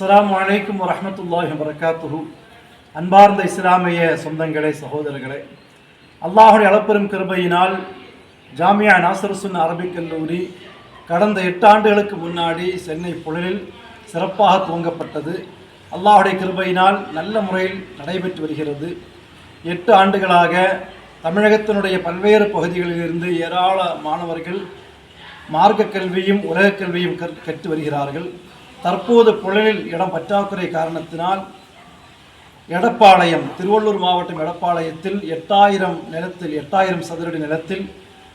அஸ்லாம் வலைக்கம் வரமத்துல்லாஹி வரகாத்துஹு அன்பார்ந்த இஸ்லாமிய சொந்தங்களே சகோதரர்களே அல்லாஹுடைய அளப்பெரும் கிருபையினால் ஜாமியா நாசருசுன் அரபிக் கல்லூரி கடந்த எட்டு ஆண்டுகளுக்கு முன்னாடி சென்னை புழலில் சிறப்பாக துவங்கப்பட்டது. அல்லாஹுடைய கிருபையினால் நல்ல முறையில் நடைபெற்று வருகிறது. எட்டு ஆண்டுகளாக தமிழகத்தினுடைய பல்வேறு பகுதிகளிலிருந்து ஏராள மாணவர்கள் மார்க்க கல்வியும் உலகக் கல்வியும் கற்று வருகிறார்கள். தற்போது புழலில் இடம் பற்றாக்குறை காரணத்தினால் எடப்பாளையம் திருவள்ளூர் மாவட்டம் எடப்பாளையத்தில் எட்டாயிரம் நிலத்தில் எட்டாயிரம் சதுரடி நிலத்தில்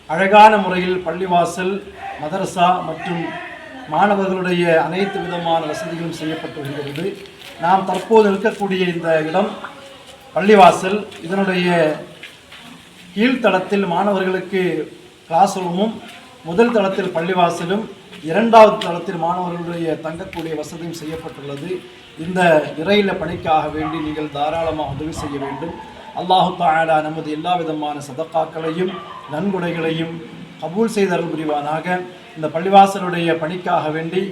அழகான முறையில் பள்ளிவாசல் மதரசா மற்றும் மாணவர்களுடைய அனைத்து விதமான வசதிகளும் செய்யப்பட்டு வருகிறது. நாம் தற்போது இருக்கக்கூடிய இந்த இடம் பள்ளிவாசல். இதனுடைய கீழ்த்தளத்தில் மாணவர்களுக்கு கிளாஸ் ரூமும் முதல் தளத்தில் பள்ளிவாசலும் இரண்டாவது தளத்தில் மாணவர்களுடைய தங்கக்கூடிய வசதியும் செய்யப்பட்டுள்ளது. இந்த இறையில பணிக்காக வேண்டி நீங்கள் தாராளமாக உதவி செய்ய வேண்டும். அல்லாஹு தாலா நமது எல்லா விதமான சதக்காக்களையும் நன்கொடைகளையும் கபூல் செய்தருள் புரிவானாக. இந்த பள்ளிவாசலுடைய பணிக்காக வேண்டி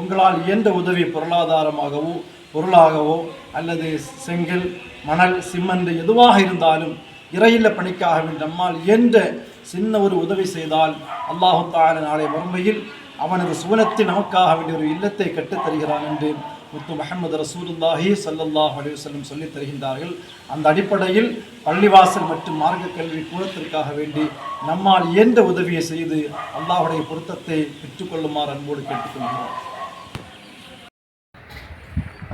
உங்களால் இயன்ற உதவி பொருளாதாரமாகவோ பொருளாகவோ அல்லது செங்கல் மணல் சிமெண்ட் எதுவாக இருந்தாலும் இறையில்ல பணிக்காக வேண்டி நம்மால் இயன்ற சின்ன ஒரு உதவி செய்தால் அல்லாஹு தால நாளை மறுமையில் அவனது சுவனத்தில் நமக்காக வேண்டிய ஒரு இல்லத்தை கட்டுத் தருகிறான் என்று முத்து முஹம்மது ரசூலுல்லாஹி சல்லல்லாஹ் அலைஹி சொல்லித் தருகின்றார்கள். அந்த அடிப்படையில் பள்ளிவாசல் மற்றும் மார்க்க கல்வி கூடத்திற்காக வேண்டி நம்மால் இயன்ற உதவியை செய்து அல்லாஹுடைய பொருத்தத்தை பெற்றுக்கொள்ளுமாறு அன்போடு கேட்டுக்கொள்கிறோம்.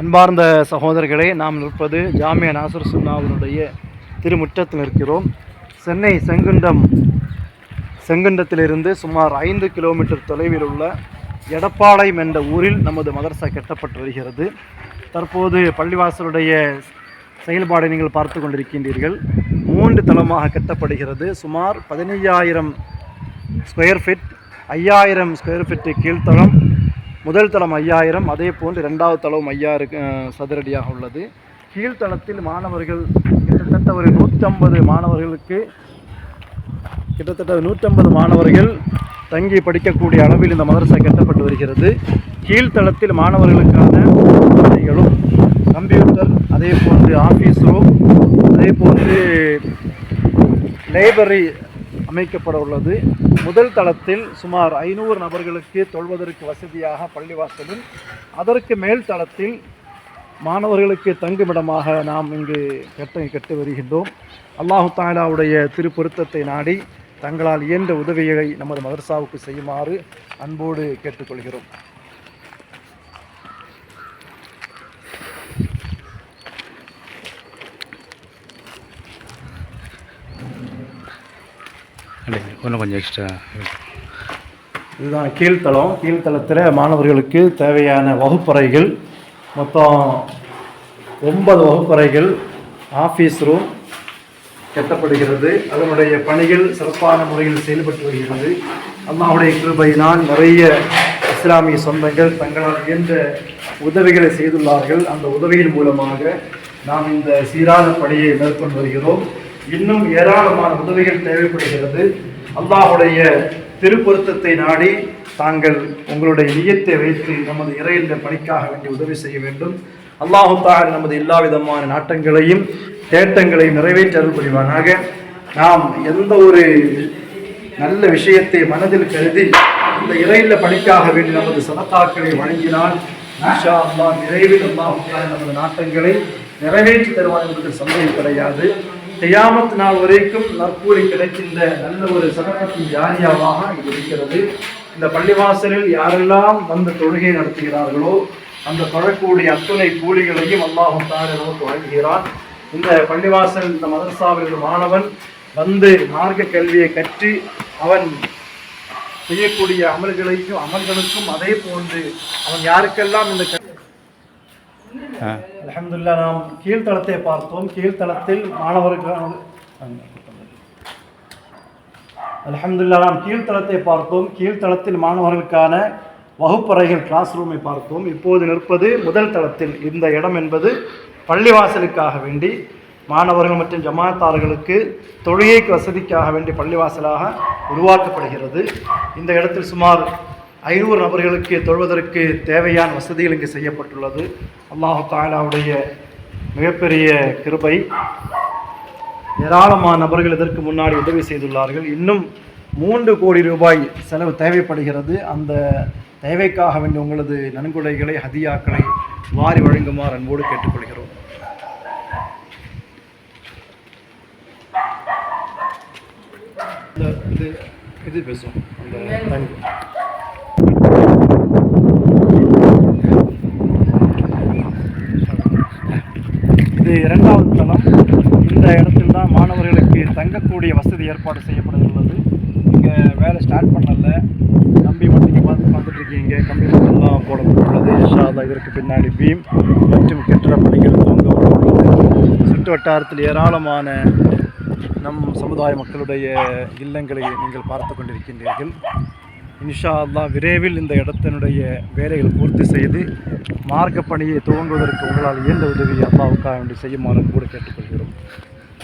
அன்பார்ந்த சகோதரர்களே நாம் நிற்பது ஜாமியா நாசர் சுன்னாவினுடைய திருமுற்றத்தில் இருக்கிறோம். சென்னை செங்குண்டம் செங்குண்டத்திலிருந்து சுமார் ஐந்து கிலோமீட்டர் தொலைவில் உள்ள எடப்பாளையம் என்ற ஊரில் நமது மதரசா கட்டப்பட்டு வருகிறது. தற்போது பள்ளிவாசலுடைய செயல்பாடை நீங்கள் பார்த்து கொண்டிருக்கின்றீர்கள். மூன்று தளமாக கட்டப்படுகிறது. சுமார் பதினையாயிரம் ஸ்கொயர் ஃபீட் ஐயாயிரம் ஸ்கொயர் ஃபீட்டு கீழ்த்தளம் முதல் தளம் ஐயாயிரம் அதே போன்று ரெண்டாவது தளம் ஐயாயிரம் சதுரடியாக உள்ளது. கீழ்த்தளத்தில் மாணவர்கள் கிட்டத்தட்ட ஒரு நூற்றம்பது மாணவர்களுக்கு கிட்டத்தட்ட நூற்றம்பது மாணவர்கள் தங்கி படிக்கக்கூடிய அளவில் இந்த மதரசா கட்டப்பட்டு வருகிறது. கீழ்த்தளத்தில் மாணவர்களுக்கான வசதிகளும் கம்ப்யூட்டர் அதே போன்று ஆஃபீஸ் ரூம் அதே போன்று லைப்ரரி அமைக்கப்பட உள்ளது. முதல் தளத்தில் சுமார் ஐநூறு நபர்களுக்கு தொல்வதற்கு வசதியாக பள்ளிவாசலும் அதற்கு மேல் தளத்தில் மாணவர்களுக்கு தங்குமிடமாக நாம் இங்கு கட்ட கட்டு வருகின்றோம். அல்லாஹு தாலாவுடைய திருப்பொருத்தத்தை நாடி தங்களால் இயன்ற உதவியை நமது மதரசாவுக்கு செய்யுமாறு அன்போடு கேட்டுக்கொள்கிறோம். இன்னும் கொஞ்சம் எக்ஸ்ட்ரா இதுதான் கீழ்த்தளம். கீழ்த்தளத்தில் மாணவர்களுக்கு தேவையான வகுப்பறைகள் மொத்தம் ஒன்பது வகுப்பறைகள் ஆஃபீஸ் ரூம் கட்டப்படுகிறது. அதனுடைய பணிகள் சிறப்பான முறையில் செயல்பட்டு வருகிறது. அம்மாவுடைய கிருபையினால் நிறைய இஸ்லாமிய சொந்தங்கள் தங்களால் இயன்ற உதவிகளை செய்துள்ளார்கள். அந்த உதவியின் மூலமாக நாம் இந்த சீரான பணியை மேற்கொண்டு வருகிறோம். இன்னும் ஏராளமான உதவிகள் தேவைப்படுகிறது. அல்லாஹுடைய திருப்பொருத்தத்தை நாடி தாங்கள் உங்களுடைய நியத்தை வைத்து நமது இறையின்ற பணிக்காக வேண்டி உதவி செய்ய வேண்டும். அல்லாஹு நமது எல்லா விதமான நாட்டங்களையும் தேட்டங்களையும் நிறைவேற்ற அருள் புரிவானாக. நாம் எந்த ஒரு நல்ல விஷயத்தை மனதில் கருதி இந்த இறையில பணிக்காக வேண்டி நமது சதத்தாக்களை வழங்கினால் இன்ஷா அல்லா விரைவில் அல்லாஹ் நமது நாட்டங்களை நிறைவேற்றி தருவான் என்பதில் சந்தேகம் கிடையாது. கியாமத் நாள் வரைக்கும் நற்கூலி கிடைக்கின்ற நல்ல ஒரு சதகத்தின் ஜாரியாவாக இது இருக்கிறது. இந்த பள்ளிவாசலில் யாரெல்லாம் வந்து தொழுகை நடத்துகிறார்களோ அந்த தொழக்கூடிய அத்துணை கூலிகளையும் அல்லாஹு தாலா நமக்கு வழங்குகிறான். இந்த பள்ளிவாசல் இந்த மதரசாவில் மாணவன் வந்து மார்க்க கல்வியை கற்று அவன் செய்யக்கூடிய அமல்களையும் அமல்களுக்கும் அதே போன்று அவன் யாருக்கெல்லாம் இந்த அல்ஹம்துலில்லாஹ் நாம் கீழ்த்தளத்தை பார்த்தோம். கீழ்த்தளத்தில் மாணவர்கள் அலமதுல்லா நாம் கீழ்த்தளத்தை பார்த்தோம். கீழ்த்தளத்தில் மாணவர்களுக்கான வகுப்பறைகள் கிளாஸ் ரூமை பார்த்தோம். இப்போது நிற்பது முதல் தளத்தில். இந்த இடம் என்பது பள்ளிவாசலுக்காக வேண்டி மாணவர்கள் மற்றும் ஜமாத்தார்களுக்கு தொழுகைக்கு வசதிக்காக வேண்டி பள்ளிவாசலாக உருவாக்கப்படுகிறது. இந்த இடத்தில் சுமார் ஐநூறு நபர்களுக்கு தொழுவதற்கு தேவையான வசதிகள் இங்கு செய்யப்பட்டுள்ளது. அல்லாஹு தாலாவுடைய மிகப்பெரிய கிருபை. ஏராளமான நபர்கள் இதற்கு முன்னாடி உதவி செய்துள்ளார்கள். இன்னும் மூன்று கோடி ரூபாய் செலவு தேவைப்படுகிறது. அந்த தேவைக்காக வேண்டிய உங்களது நன்கொடைகளை ஹதியாக்களை வாரி வழங்குமாறு அன்போடு கேட்டுக்கொள்கிறோம். இது இது பேசும் அந்த இது இரண்டாவது தளம். இந்த இடத்துல தான் மாணவர்களுக்கு தங்கக்கூடிய வசதி ஏற்பாடு செய்யப்படுகிறது இங்கே வேலை ஸ்டார்ட் பண்ணல. கம்பி மட்டும் நீங்கள் பார்த்து பார்த்துட்ருக்கீங்க கம்பி மட்டும்தான் போடப்பட்டுள்ளது. இன்ஷா இதற்கு பின்னாடி பீம் மற்றும் கெட்டிட பணிகள் துவங்கப்பட்டுள்ளது சுற்று வட்டாரத்தில் ஏராளமான நம் சமுதாய மக்களுடைய இல்லங்களை நீங்கள் பார்த்து கொண்டிருக்கின்றீர்கள். இன்ஷா அல்லாஹ் விரைவில் இந்த இடத்தினுடைய வேலைகள் பூர்த்தி செய்து மார்க்க பணியை துவங்குவதற்கு உங்களால் இயன்ற உதவி அல்லாவுக்காக வேண்டி செய்யுமாறு கூட கேட்டுக்கொள்கிறோம்.